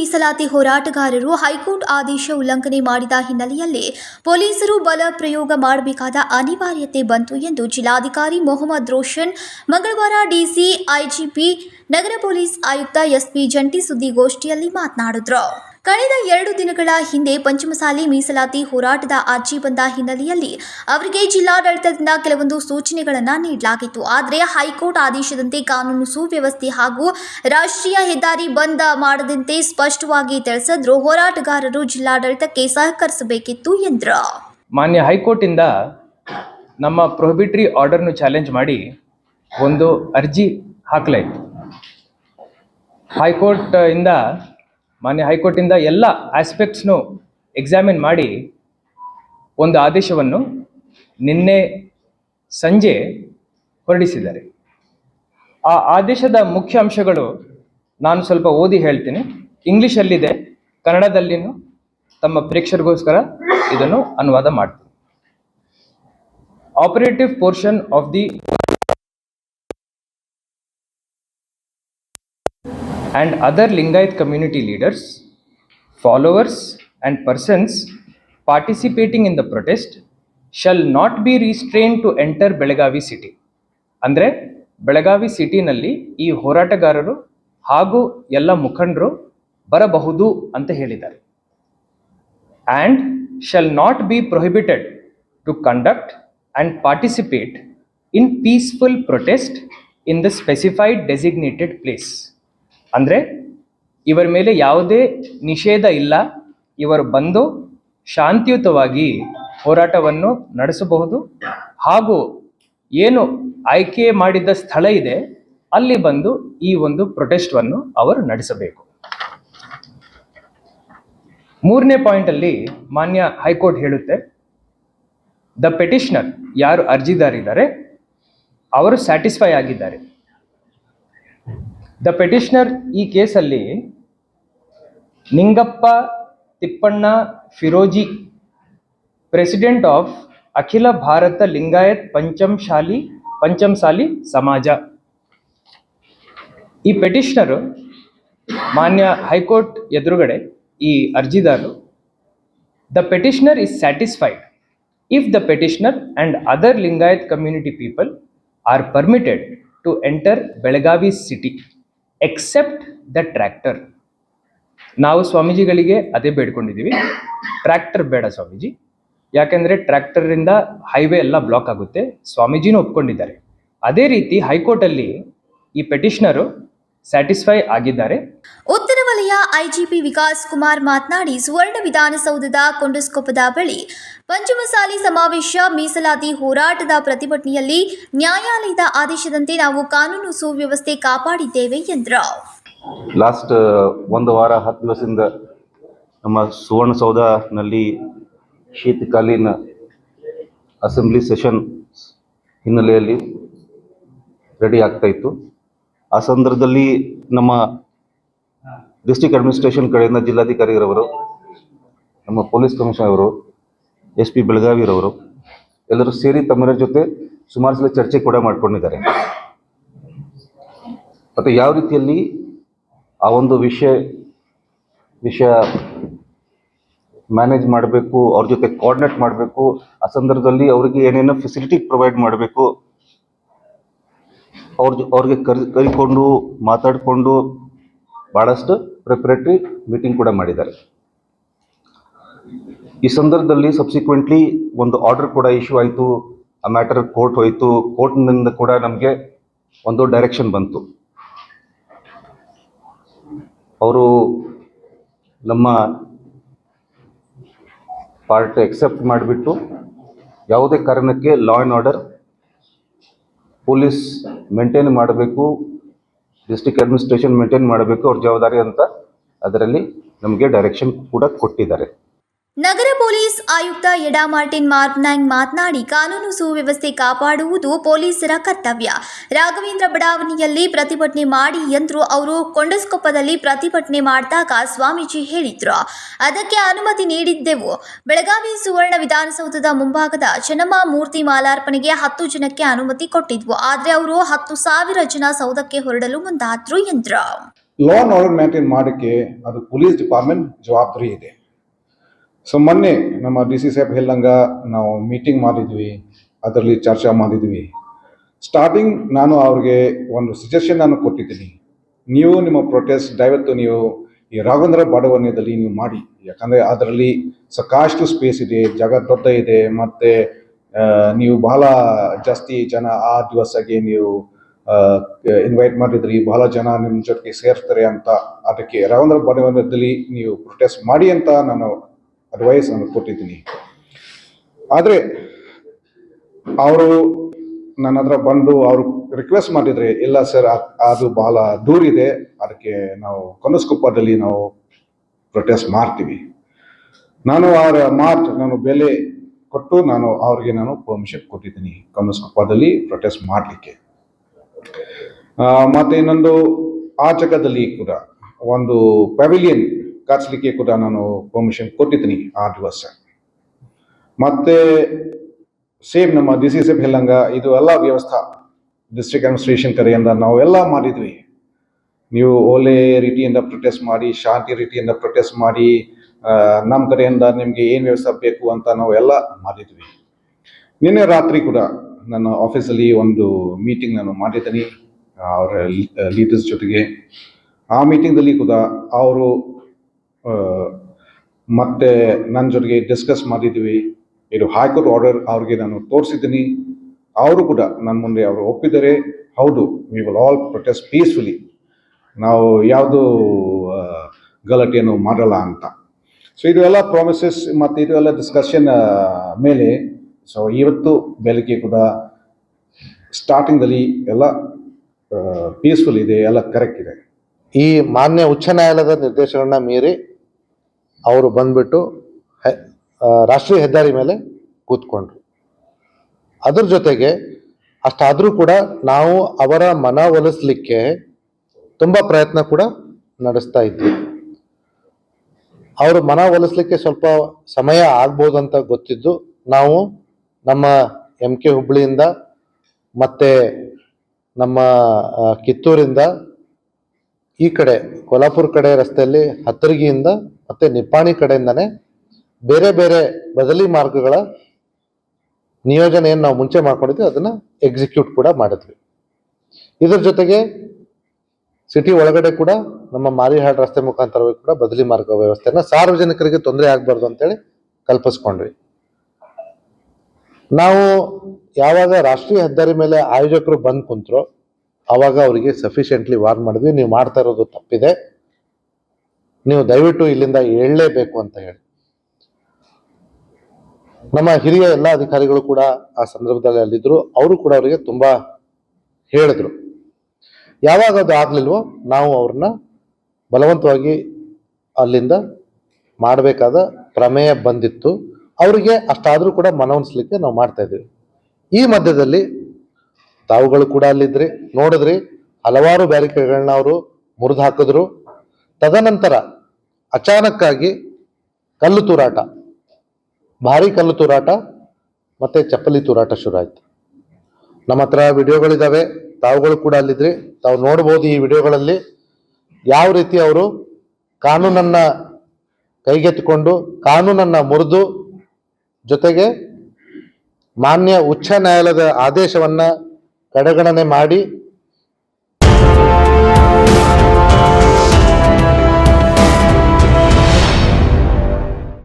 ಮೀಸಲಾತಿ ಹೋರಾಟಗಾರರು ಹೈಕೋರ್ಟ್ ಆದೇಶ ಉಲ್ಲಂಘನೆ ಮಾಡಿದ ಹಿನ್ನೆಲೆಯಲ್ಲಿ ಪೊಲೀಸರು ಬಲ ಪ್ರಯೋಗ ಮಾಡಬೇಕಾದ ಅನಿವಾರ್ಯತೆ ಬಂತು ಎಂದು ಜಿಲ್ಲಾಧಿಕಾರಿ ಮೊಹಮ್ಮದ್ ರೋಷನ್, ಮಂಗಳವಾರ ಡಿಸಿ, ಐಜಿಪಿ, ನಗರ ಪೊಲೀಸ್ ಆಯುಕ್ತ ಎಸ್ಪಿ ಜಂಟಿ ಸುದ್ದಿಗೋಷ್ಠಿಯಲ್ಲಿ ಮಾತನಾಡಿದ್ರು. ಕಳೆದ ಎರಡು ದಿನಗಳ ಹಿಂದೆ ಪಂಚಮಸಾಲಿ ಮೀಸಲಾತಿ ಹೋರಾಟದ ಅರ್ಜಿ ಬಂದ ಹಿನ್ನೆಲೆಯಲ್ಲಿ ಅವರಿಗೆ ಜಿಲ್ಲಾಡಳಿತದಿಂದ ಕೆಲವೊಂದು ಸೂಚನೆಗಳನ್ನು ನೀಡಲಾಗಿತ್ತು. ಆದರೆ ಹೈಕೋರ್ಟ್ ಆದೇಶದಂತೆ ಕಾನೂನು ಸುವ್ಯವಸ್ಥೆ ಹಾಗೂ ರಾಷ್ಟ್ರೀಯ ಹೆದ್ದಾರಿ ಬಂದ್ ಮಾಡದಂತೆ ಸ್ಪಷ್ಟವಾಗಿ ತಿಳಿಸಿದ್ರು ಹೋರಾಟಗಾರರು ಜಿಲ್ಲಾಡಳಿತಕ್ಕೆ ಸಹಕರಿಸಬೇಕಿತ್ತು ಎಂದರು. ಮಾನ್ಯ ಹೈಕೋರ್ಟಿಂದ ನಮ್ಮ ಪ್ರೊಹಿಬಿಟ್ರಿ ಆರ್ಡರ್ನು ಚಾಲೆಂಜ್ ಮಾಡಿ ಒಂದು ಅರ್ಜಿ ಹಾಕಲಾಯಿತು. ಹೈಕೋರ್ಟ್ ಇಂದ ಮಾನ್ಯ ಹೈಕೋರ್ಟಿಂದ ಎಲ್ಲ ಆಸ್ಪೆಕ್ಟ್ಸ್ನು ಎಕ್ಸಾಮಿನ್ ಮಾಡಿ ಒಂದು ಆದೇಶವನ್ನು ನಿನ್ನೆ ಸಂಜೆ ಹೊರಡಿಸಿದ್ದಾರೆ. ಆ ಆದೇಶದ ಮುಖ್ಯ ಅಂಶಗಳು ನಾನು ಸ್ವಲ್ಪ ಓದಿ ಹೇಳ್ತೀನಿ. ಇಂಗ್ಲೀಷಲ್ಲಿದೆ, ಕನ್ನಡದಲ್ಲಿನೂ ತಮ್ಮ ಪ್ರೇಕ್ಷರಿಗೋಸ್ಕರ ಇದನ್ನು ಅನುವಾದ ಮಾಡ್ತೀನಿ. Operative portion of the and other Lingayat community leaders, followers, and persons participating in the protest shall not be restrained to enter Belagavi city ಅಂದರೆ ಬೆಳಗಾವಿ ಸಿಟಿನಲ್ಲಿ ಈ ಹೋರಾಟಗಾರರು ಹಾಗೂ ಎಲ್ಲ ಮುಖಂಡರು ಬರಬಹುದು ಅಂತ ಹೇಳಿದ್ದಾರೆ and shall not be prohibited to conduct and participate in peaceful protest in the specified designated place. ಅಂದರೆ ಇವರ ಮೇಲೆ ಯಾವುದೇ ನಿಷೇಧ ಇಲ್ಲ. ಇವರು ಬಂದು ಶಾಂತಿಯುತವಾಗಿ ಹೋರಾಟವನ್ನು ನಡೆಸಬಹುದು. ಹಾಗೂ ಏನು ಆಯ್ಕೆ ಮಾಡಿದ ಸ್ಥಳ ಇದೆ, ಅಲ್ಲಿ ಬಂದು ಈ ಒಂದು ಪ್ರೊಟೆಸ್ಟ್ವನ್ನು ಅವರು ನಡೆಸಬೇಕು. ಮೂರನೇ ಪಾಯಿಂಟಲ್ಲಿ ಮಾನ್ಯ ಹೈಕೋರ್ಟ್ ಹೇಳುತ್ತೆ, ದ ಪೆಟಿಷನರ್ ಯಾರು ಅರ್ಜಿದಾರಿದ್ದಾರೆ, ಅವರು ಸ್ಯಾಟಿಸ್ಫೈ ಆಗಿದ್ದಾರೆ. ದ ಪೆಟಿಷನರ್ ಈ ಕೇಸಲ್ಲಿ ನಿಂಗಪ್ಪ ತಿಪ್ಪಣ್ಣ ಫಿರೋಜಿ ಪ್ರೆಸಿಡೆಂಟ್ ಆಫ್ ಅಖಿಲ ಭಾರತ ಲಿಂಗಾಯತ್ ಪಂಚಮಶಾಲಿ ಪಂಚಮಸಾಲಿ ಸಮಾಜ. ಈ ಪೆಟಿಷನರು ಮಾನ್ಯ ಹೈಕೋರ್ಟ್ ಎದುರುಗಡೆ ಈ ಅರ್ಜಿದಾರರು the petitioner is satisfied if the petitioner and other Lingayat community people are permitted to enter Belagavi city except the tractor ನಾವು ಸ್ವಾಮೀಜಿಗಳಿಗೆ ಅದೇ ಬೇಡ್ಕೊಂಡಿದ್ದೀವಿ. ಟ್ರ್ಯಾಕ್ಟರ್ ಬೇಡ ಸ್ವಾಮೀಜಿ. ಯಾಕೆಂದರೆ ಟ್ರ್ಯಾಕ್ಟರಿಂದ ಹೈವೇ ಎಲ್ಲ ಬ್ಲಾಕ್ ಆಗುತ್ತೆ. ಸ್ವಾಮೀಜಿನೂ ಒಪ್ಕೊಂಡಿದ್ದಾರೆ. ಅದೇ ರೀತಿ ಹೈಕೋರ್ಟಲ್ಲಿ ಈ ಪೆಟಿಷನರು ಸ್ಯಾಟಿಸ್ಫೈ ಆಗಿದ್ದಾರೆ. ಉತ್ತರ ವಲಯ ಐಜಿಪಿ ವಿಕಾಸ್ ಕುಮಾರ್ ಮಾತನಾಡಿ, ಸುವರ್ಣ ವಿಧಾನಸೌಧದ ಕೊಂಡಸ್ಕೊಪ್ಪದ ಬಳಿ ಪಂಚಮಸಾಲಿ ಸಮಾವೇಶ ಮೀಸಲಾತಿ ಹೋರಾಟದ ಪ್ರತಿಭಟನೆಯಲ್ಲಿ ನ್ಯಾಯಾಲಯದ ಆದೇಶದಂತೆ ನಾವು ಕಾನೂನು ಸುವ್ಯವಸ್ಥೆ ಕಾಪಾಡಿದ್ದೇವೆ ಎಂದರು. ಲಾಸ್ಟ್, ಒಂದು ವಾರ, ಹತ್ತು ದಿವಸದಿಂದ ನಮ್ಮ ಸುವರ್ಣಸೌಧನಲ್ಲಿ ಶೀತಕಾಲೀನ ಅಸೆಂಬ್ಲಿ ಸೆಷನ್ ಹಿನ್ನೆಲೆಯಲ್ಲಿ ರೆಡಿ ಆಗ್ತಾ ಇತ್ತು. ಆ ಸಂದರ್ಭದಲ್ಲಿ ನಮ್ಮ ಡಿಸ್ಟಿಕ್ ಅಡ್ಮಿನಿಸ್ಟ್ರೇಷನ್ ಕಡೆಯಿಂದ ಜಿಲ್ಲಾಧಿಕಾರಿಗಳವರು, ನಮ್ಮ ಪೊಲೀಸ್ ಕಮಿಷನರ್ ಅವರು, ಎಸ್ ಪಿ ಬೆಳಗಾವಿರವರು ಎಲ್ಲರೂ ಸೇರಿ ತಮ್ಮರ ಜೊತೆ ಸುಮಾರು ಸಲ ಚರ್ಚೆ ಕೂಡ ಮಾಡ್ಕೊಂಡಿದ್ದಾರೆ. ಮತ್ತು ಯಾವ ರೀತಿಯಲ್ಲಿ ಆ ಒಂದು ವಿಷಯ ವಿಷಯ ಮ್ಯಾನೇಜ್ ಮಾಡಬೇಕು, ಅವ್ರ ಜೊತೆ ಕೋಆರ್ಡಿನೇಟ್ ಮಾಡಬೇಕು, ಆ ಸಂದರ್ಭದಲ್ಲಿ ಅವರಿಗೆ ಏನೇನೋ ಫೆಸಿಲಿಟಿ ಪ್ರೊವೈಡ್ ಮಾಡಬೇಕು ಅವ್ರ ಅವ್ರಿಗೆ ಕರಿ, ಕರಿಕೊಂಡು, ಮಾತಾಡಿಕೊಂಡು ಭಾಳಷ್ಟು ಪ್ರಿಪ್ರೇಟ್ರಿ ಮೀಟಿಂಗ್ ಕೂಡ ಮಾಡಿದ್ದಾರೆ. ಈ ಸಂದರ್ಭದಲ್ಲಿ ಸಬ್ಸಿಕ್ವೆಂಟ್ಲಿ ಒಂದು ಆರ್ಡರ್ ಕೂಡ ಇಶ್ಯೂ ಆಯಿತು, ಆ ಮ್ಯಾಟರ್ ಕೋರ್ಟ್ ಹೋಯಿತು ಕೋರ್ಟ್ನಿಂದ ಕೂಡ ನಮಗೆ ಒಂದು ಡೈರೆಕ್ಷನ್ ಬಂತು. ಅವರು ನಮ್ಮ ಪಾರ್ಟ್ ಎಕ್ಸೆಪ್ಟ್ ಮಾಡಿಬಿಟ್ಟು ಯಾವುದೇ ಕಾರಣಕ್ಕೆ law and order police maintain ಮಾಡಬೇಕು ಡಿಸ್ಟ್ರಿಕ್ಟ್ ಅಡ್ಮಿನಿಸ್ಟ್ರೇಷನ್ ಮೇಂಟೈನ್ ಮಾಡಬೇಕು ಅವ್ರ ಜವಾಬ್ದಾರಿ ಅಂತ ಅದರಲ್ಲಿ ನಮಗೆ ಡೈರೆಕ್ಷನ್ ಕೂಡ ಕೊಟ್ಟಿದ್ದಾರೆ. ನಗರ ಪೊಲೀಸ್ ಆಯುಕ್ತ ಎಡಾ ಮಾರ್ಟಿನ್ ಮಾರ್ನಾಂಗ್ ಮಾತನಾಡಿ ಕಾನೂನು ಸುವ್ಯವಸ್ಥೆ ಕಾಪಾಡುವುದು ಪೊಲೀಸರ ಕರ್ತವ್ಯ. ರಾಘವೇಂದ್ರ ಬಡಾವಣೆಯಲ್ಲಿ ಪ್ರತಿಭಟನೆ ಮಾಡಿ ಎಂದರು ಅವರು ಕೊಂಡಸ್ಕೊಪ್ಪದಲ್ಲಿ ಪ್ರತಿಭಟನೆ ಮಾಡಿದಾಗ ಸ್ವಾಮೀಜಿ ಹೇಳಿದ್ರು. ಅದಕ್ಕೆ ಅನುಮತಿ ನೀಡಿದ್ದೆವು. ಬೆಳಗಾವಿ ಸುವರ್ಣ ವಿಧಾನಸೌಧದ ಮುಂಭಾಗದ ಚನ್ನಮ್ಮ ಮೂರ್ತಿ ಮಾಲಾರ್ಪಣೆಗೆ ಹತ್ತು ಜನಕ್ಕೆ ಅನುಮತಿ ಕೊಟ್ಟಿದ್ವು. ಆದರೆ ಅವರು ಹತ್ತು ಸಾವಿರ ಜನ ಸೌಧಕ್ಕೆ ಹೊರಡಲು ಮುಂದಾದ್ರು ಎಂದ್ರು. ಲಾ ಆರ್ಡರ್ ಮೇಂಟೈನ್ ಮಾಡೋಕ್ಕೆ ಅದು ಪೊಲೀಸ್ ಡಿಪಾರ್ಟ್ಮೆಂಟ್ ಜವಾಬ್ದಾರಿ ಇದೆ. ಸೊ ಮೊನ್ನೆ ನಮ್ಮ ಡಿ ಸಿ ಸಾಹೇಬ್ ಹೇಳಂಗ ನಾವು ಮೀಟಿಂಗ್ ಮಾಡಿದ್ವಿ. ಅದರಲ್ಲಿ ಚರ್ಚೆ ಮಾಡಿದ್ವಿ. ಸ್ಟಾರ್ಟಿಂಗ್ ನಾನು ಅವ್ರಿಗೆ ಒಂದು ಸಜೆಷನ್ ನಾನು ಕೊಟ್ಟಿದ್ದೀನಿ. ನೀವು ನಿಮ್ಮ ಪ್ರೊಟೆಸ್ಟ್ ದಯವಿಟ್ಟು ನೀವು ಈ ರಾಘವೇಂದ್ರ ಬಡಾವಣೆಯಲ್ಲಿ ನೀವು ಮಾಡಿ. ಯಾಕಂದರೆ ಅದರಲ್ಲಿ ಸಾಕಷ್ಟು ಸ್ಪೇಸ್ ಇದೆ, ಜಾಗ ದೊಡ್ಡ ಇದೆ, ಮತ್ತು ನೀವು ಬಹಳ ಜಾಸ್ತಿ ಜನ ಆ ದಿವಸಗೆ ನೀವು ಇನ್ವೈಟ್ ಮಾಡಿದ್ರಿ. ಬಹಳ ಜನ ನಿಮ್ಮ ಜೊತೆಗೆ ಸೇರ್ತಾರೆ ಅಂತ. ಅದಕ್ಕೆ ರಾಘವೇಂದ್ರ ಬಡಾವಣೆಯಲ್ಲಿ ನೀವು ಪ್ರೊಟೆಸ್ಟ್ ಮಾಡಿ ಅಂತ ನಾನು ಅಡ್ವೈಸ್ ನಾನು ಕೊಟ್ಟಿದ್ದೀನಿ. ಆದರೆ, ಅವರು ನನ್ನ ಹತ್ರ ಬಂದು ಅವರು ರಿಕ್ವೆಸ್ಟ್ ಮಾಡಿದರೆ, ಇಲ್ಲ ಸರ್ ಅದು ಬಹಳ ದೂರ ಇದೆ, ಅದಕ್ಕೆ ನಾವು ಕನಸ್ಕೊಪ್ಪದಲ್ಲಿ ನಾವು ಪ್ರೊಟೆಸ್ಟ್ ಮಾಡ್ತೀವಿ. ನಾನು ಅವರ ಮಾತು ನಾನು ಬೆಲೆ ಕೊಟ್ಟು ನಾನು ಅವ್ರಿಗೆ ನಾನು ಪರ್ಮಿಷನ್ ಕೊಟ್ಟಿದ್ದೀನಿ ಕನಸ್ಕೊಪ್ಪದಲ್ಲಿ ಪ್ರೊಟೆಸ್ಟ್ ಮಾಡಲಿಕ್ಕೆ. ಮತ್ತು ಇನ್ನೊಂದು ಆ ಜಾಗದಲ್ಲಿ ಕೂಡ ಒಂದು ಪೆವಿಲಿಯನ್ ಕಟ್ಸ್ಲಿಕ್ಕೆ ಕೂಡ ನಾನು ಪರ್ಮಿಷನ್ ಕೊಟ್ಟಿದ್ದೀನಿ ಆ ದಿವಸ. ಮತ್ತೆ ಸೇಮ್ ನಮ್ಮ ಡಿ ಸಿ ಎಫ್ ಹೇಳಂಗ ಇದು ಎಲ್ಲ ವ್ಯವಸ್ಥೆ ಡಿಸ್ಟ್ರಿಕ್ಟ್ ಅಡ್ಮಿನಿಸ್ಟ್ರೇಷನ್ ಕಡೆಯಿಂದ ನಾವೆಲ್ಲ ಮಾಡಿದ್ವಿ. ನೀವು ಒಳ್ಳೆ ರೀತಿಯಿಂದ ಪ್ರೊಟೆಸ್ಟ್ ಮಾಡಿ, ಶಾಂತಿ ರೀತಿಯಿಂದ ಪ್ರೊಟೆಸ್ಟ್ ಮಾಡಿ ನಮ್ಮ ಕಡೆಯಿಂದ ನಿಮಗೆ ಏನು ವ್ಯವಸ್ಥೆ ಬೇಕು ಅಂತ ನಾವು ಎಲ್ಲ ಮಾಡಿದ್ವಿ. ನಿನ್ನೆ ರಾತ್ರಿ ಕೂಡ ನನ್ನ ಆಫೀಸಲ್ಲಿ ಒಂದು ಮೀಟಿಂಗ್ ನಾನು ಮಾಡಿದ್ದೀನಿ ಅವರ ಲೀಡರ್ಸ್ ಜೊತೆಗೆ. ಆ ಮೀಟಿಂಗಲ್ಲಿ ಕೂಡ ಅವರು ಮತ್ತೆ ನನ್ನ ಜೊತೆಗೆ ಡಿಸ್ಕಸ್ ಮಾಡಿದ್ವಿ. ಇದು ಹೈಕೋರ್ಟ್ ಆರ್ಡರ್ ಅವ್ರಿಗೆ ನಾನು ತೋರಿಸಿದ್ದೀನಿ. ಅವರು ಕೂಡ ನನ್ನ ಮುಂದೆ ಅವರು ಒಪ್ಪಿದರೆ ಹೌದು we will all protest peacefully ನಾವು ಯಾವುದು ಗಲಾಟೆಯನ್ನು ಮಾಡಲ್ಲ ಅಂತ. ಸೊ ಇದು ಎಲ್ಲ ಪ್ರಾಮಿಸಸ್ ಮತ್ತು ಇದು ಎಲ್ಲ ಡಿಸ್ಕಷನ್ ಮೇಲೆ. ಸೊ ಇವತ್ತು ಬೆಳಗ್ಗೆ ಕೂಡ ಸ್ಟಾರ್ಟಿಂಗಲ್ಲಿ ಎಲ್ಲ ಪೀಸ್ಫುಲ್ ಇದೆ, ಎಲ್ಲ ಕರೆಕ್ಟ್ ಇದೆ. ಈ ಮಾನ್ಯ ಉಚ್ಚ ನ್ಯಾಯಾಲಯದ ನಿರ್ದೇಶನ ಮೀರಿ ಅವರು ಬಂದ್ಬಿಟ್ಟು ರಾಷ್ಟ್ರೀಯ ಹೆದ್ದಾರಿ ಮೇಲೆ ಕೂತ್ಕೊಂಡ್ರು. ಅದ್ರ ಜೊತೆಗೆ ಅಷ್ಟಾದರೂ ಕೂಡ ನಾವು ಅವರ ಮನವೊಲಿಸ್ಲಿಕ್ಕೆ ತುಂಬ ಪ್ರಯತ್ನ ಕೂಡ ನಡೆಸ್ತಾ ಇದ್ವಿ. ಅವರು ಮನವೊಲಿಸ್ಲಿಕ್ಕೆ ಸ್ವಲ್ಪ ಸಮಯ ಆಗ್ಬೋದು ಅಂತ ಗೊತ್ತಿದ್ದು ನಾವು ನಮ್ಮ ಎಂ ಕೆ ಹುಬ್ಳಿಯಿಂದ ಮತ್ತೆ ನಮ್ಮ ಕಿತ್ತೂರಿಂದ ಈ ಕಡೆ ಕೊಲ್ಹಾಪುರ ಕಡೆ ರಸ್ತೆಯಲ್ಲಿ ಹತ್ತರಗಿಯಿಂದ ಮತ್ತೆ ನಿಪ್ಪಾಣಿ ಕಡೆಯಿಂದನೇ ಬೇರೆ ಬೇರೆ ಬದಲಿ ಮಾರ್ಗಗಳ ನಿಯೋಜನೆಯನ್ನು ನಾವು ಮುಂಚೆ ಮಾಡ್ಕೊಂಡಿದ್ವಿ, ಅದನ್ನ ಎಕ್ಸಿಕ್ಯೂಟ್ ಕೂಡ ಮಾಡಿದ್ವಿ. ಇದರ ಜೊತೆಗೆ ಸಿಟಿ ಒಳಗಡೆ ಕೂಡ ನಮ್ಮ ಮಾರಿಹಾಳ್ ರಸ್ತೆ ಮುಖಾಂತರವಾಗಿ ಕೂಡ ಬದಲಿ ಮಾರ್ಗ ವ್ಯವಸ್ಥೆನ ಸಾರ್ವಜನಿಕರಿಗೆ ತೊಂದರೆ ಆಗಬಾರ್ದು ಅಂತೇಳಿ ಕಲ್ಪಿಸ್ಕೊಂಡ್ವಿ. ನಾವು ಯಾವಾಗ ರಾಷ್ಟ್ರೀಯ ಹೆದ್ದಾರಿ ಮೇಲೆ ಆಯೋಜಕರು ಬಂದ್ ಕುಂತರೋ, ಅವಾಗ ಅವರಿಗೆ ಸಫಿಷಿಯೆಂಟ್ಲಿ ವಾರ್ನ್ ಮಾಡಿದ್ವಿ, ನೀವು ಮಾಡ್ತಾ ಇರೋದು ತಪ್ಪಿದೆ. ನೀವು ದಯವಿಟ್ಟು ಇಲ್ಲಿಂದ ಹೇಳಲೇಬೇಕು ಅಂತ ಹೇಳಿ. ನಮ್ಮ ಹಿರಿಯ ಎಲ್ಲ ಅಧಿಕಾರಿಗಳು ಕೂಡ ಆ ಸಂದರ್ಭದಲ್ಲಿ ಅಲ್ಲಿದ್ದರು. ಅವರು ಕೂಡ ಅವರಿಗೆ ತುಂಬ ಹೇಳಿದ್ರು. ಯಾವಾಗ ಅದು ಆಗಲಿಲ್ವೋ ನಾವು ಅವ್ರನ್ನ ಬಲವಂತವಾಗಿ ಅಲ್ಲಿಂದ ಮಾಡಬೇಕಾದ ಪ್ರಮೇಯ ಬಂದಿತ್ತು. ಅವರಿಗೆ ಅಷ್ಟಾದರೂ ಕೂಡ ಮನವೊಲಿಸ್ಲಿಕ್ಕೆ ನಾವು ಮಾಡ್ತಾ ಇದ್ವಿ ಈ ಮಧ್ಯದಲ್ಲಿ ತಾವುಗಳು ಕೂಡ ಅಲ್ಲಿದ್ರಿ. ನೋಡಿದ್ರಿ, ಹಲವಾರು ಬ್ಯಾರಿಕೇಡ್ಗಳನ್ನ ಅವರು ಮುರಿದು ಹಾಕಿದ್ರು. ತದನಂತರ ಅಚಾನಕ್ಕಾಗಿ ಕಲ್ಲು ತೂರಾಟ. ಭಾರಿ ಕಲ್ಲು ತೂರಾಟ ಮತ್ತು ಚಪ್ಪಲಿ ತೂರಾಟ ಶುರು ನಮ್ಮ ಹತ್ರ ವಿಡಿಯೋಗಳಿದ್ದಾವೆ ತಾವುಗಳು ಕೂಡ ಅಲ್ಲಿದ್ರಿ. ತಾವು ನೋಡ್ಬೋದು ಈ ವಿಡಿಯೋಗಳಲ್ಲಿ ಯಾವ ರೀತಿ ಅವರು ಕಾನೂನನ್ನು ಕೈಗೆತ್ತಿಕೊಂಡು, ಕಾನೂನನ್ನು ಮುರಿದು ಜೊತೆಗೆ ಮಾನ್ಯ ಉಚ್ಚ ನ್ಯಾಯಾಲಯದ ಆದೇಶವನ್ನು ಕಡೆಗಣನೆ ಮಾಡಿ